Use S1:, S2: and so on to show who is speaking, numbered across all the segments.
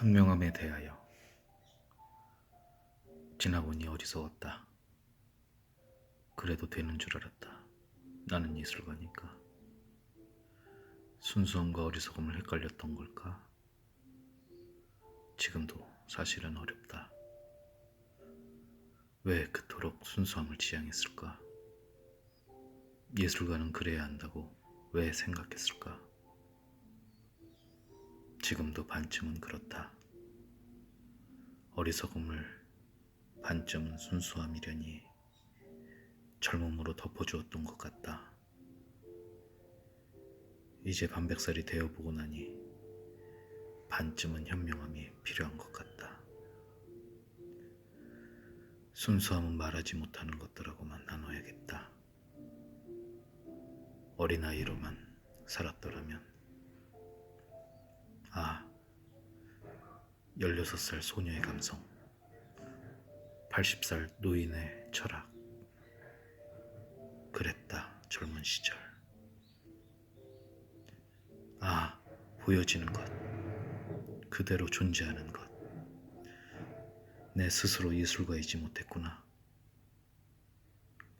S1: 현명함에 대하여 지나보니 어리석었다. 그래도 되는 줄 알았다. 나는 예술가니까. 순수함과 어리석음을 헷갈렸던 걸까? 지금도 사실은 어렵다. 왜 그토록 순수함을 지향했을까? 예술가는 그래야 한다고 왜 생각했을까? 지금도 반쯤은 그렇다. 어리석음을 반쯤은 순수함이려니 젊음으로 덮어주었던 것 같다. 이제 반백살이 되어보고 나니 반쯤은 현명함이 필요한 것 같다. 순수함은 말하지 못하는 것들하고만 나눠야겠다. 어린아이로만 살았더라면 16살 소녀의 감성, 80살 노인의 철학. 그랬다, 젊은 시절. 아, 보여지는 것, 그대로 존재하는 것. 내 스스로 예술가이지 못했구나.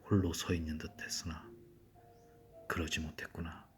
S1: 홀로 서 있는 듯 했으나, 그러지 못했구나.